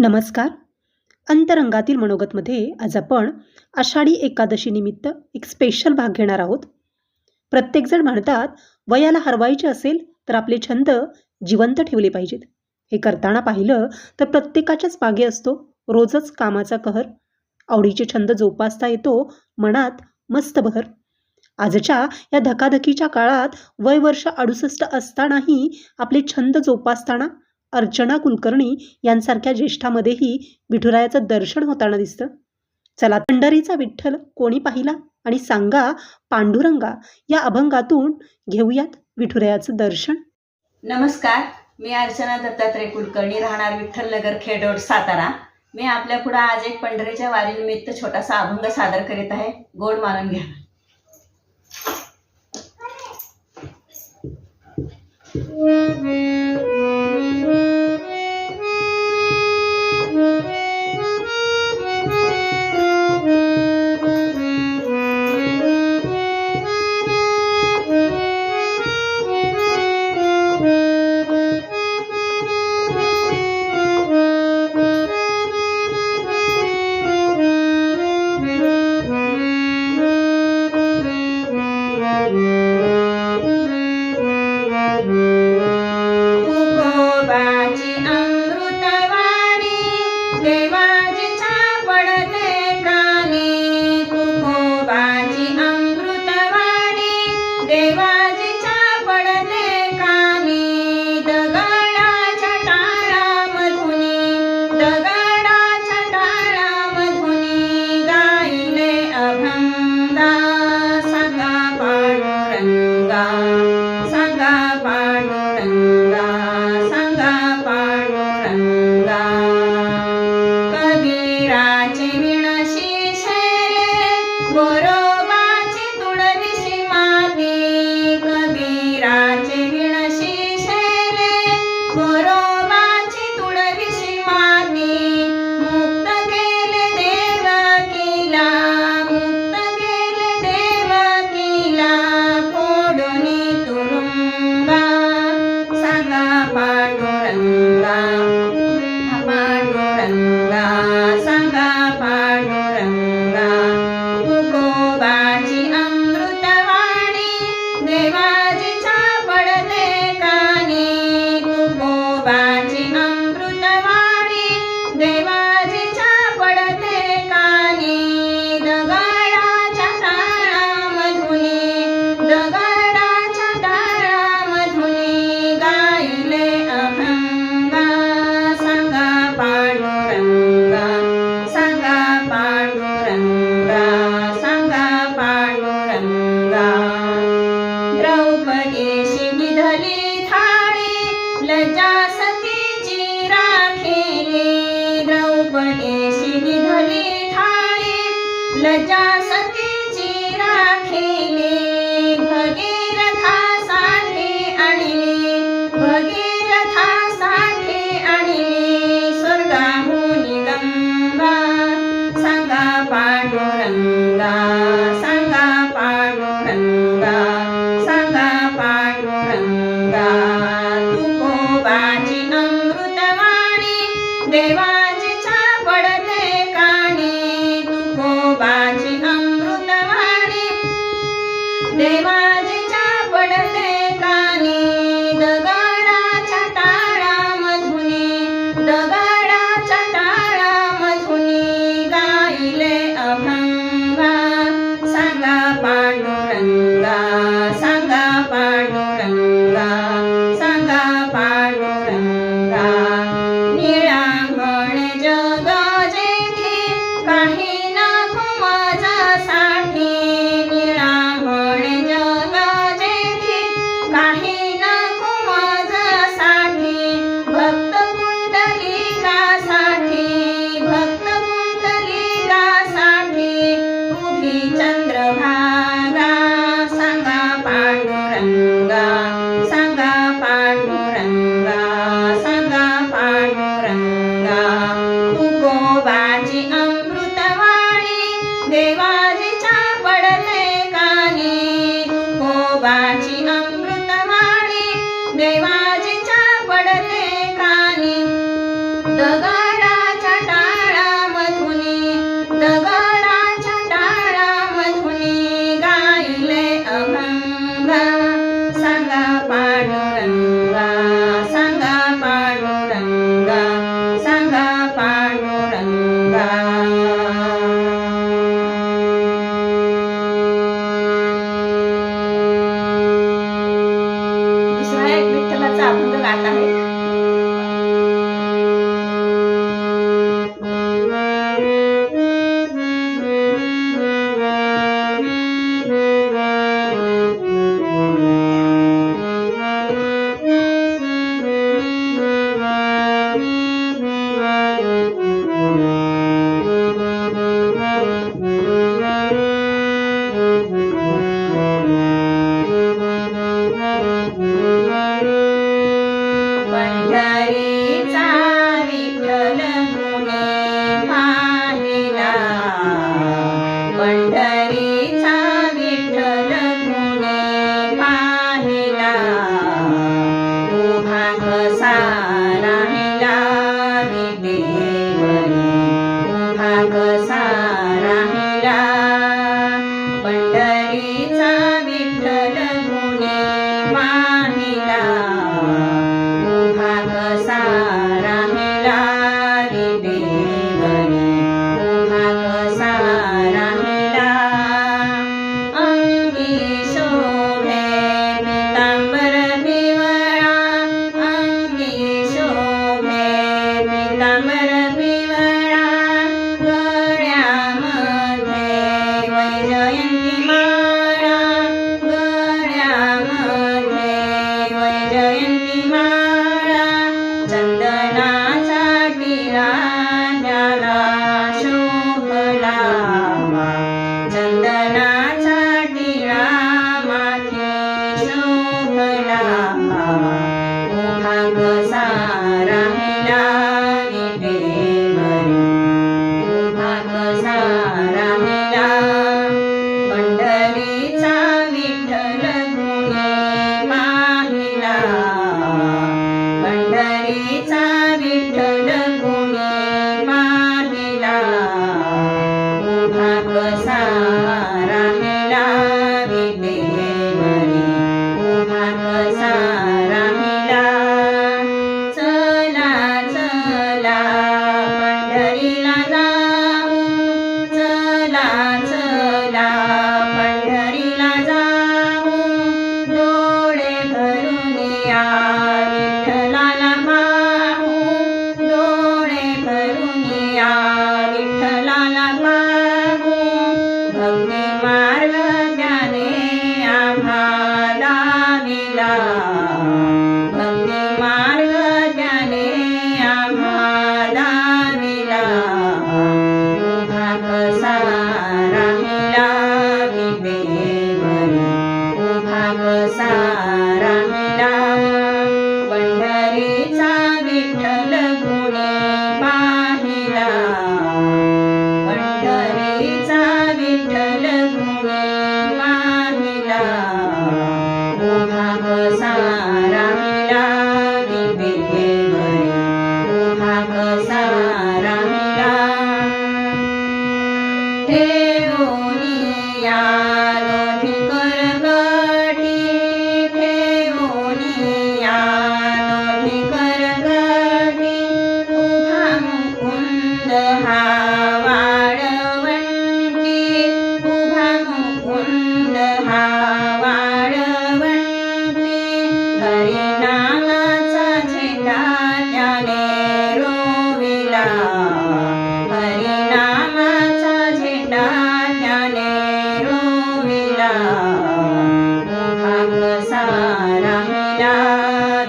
नमस्कार. अंतरंगातील मनोगतमध्ये आज आपण आषाढी एकादशीनिमित्त एक स्पेशल भाग घेणार आहोत. प्रत्येकजण म्हणतात वयाला हरवायचे असेल तर आपले छंद जिवंत ठेवले पाहिजेत. हे करताना पाहिलं तर प्रत्येकाच्याच मागे असतो रोजच कामाचा कहर. आवडीचे छंद जोपासता येतो मनात मस्त बहर. आजच्या या धकाधकीच्या काळात वय वर्ष अडुसष्ट असतानाही आपले छंद जोपासताना अर्चना कुलकर्णी यांसारख्या ज्येष्ठामध्येही विठुरायाचं दर्शन होताना दिसतं. चला पंढरीचा विठ्ठल कोणी पाहिला आणि सांगा पांडुरंगा या अभंगातून घेऊयात विठुरायाचं दर्शन. नमस्कार मी अर्चना दत्तात्रय कुलकर्णी राहणार विठ्ठलनगर खेडोड सातारा. मी आपल्या पुढे आज एक पंढरीच्या वारीनिमित्त छोटासा अभंग सादर करीत आहे. गोड मानून घ्या. तुकोबाची द्रौपदेशी विधली थाळे लजा सतीची राखिली. द्रौपदेशी विधली थाळे लजा सतीची राखिली. पडते काणी तुकोबाची अमृतवाणी. देवा विठ्ठलाचा अभंग गात आहे. I'm Sangha ठेवोनी या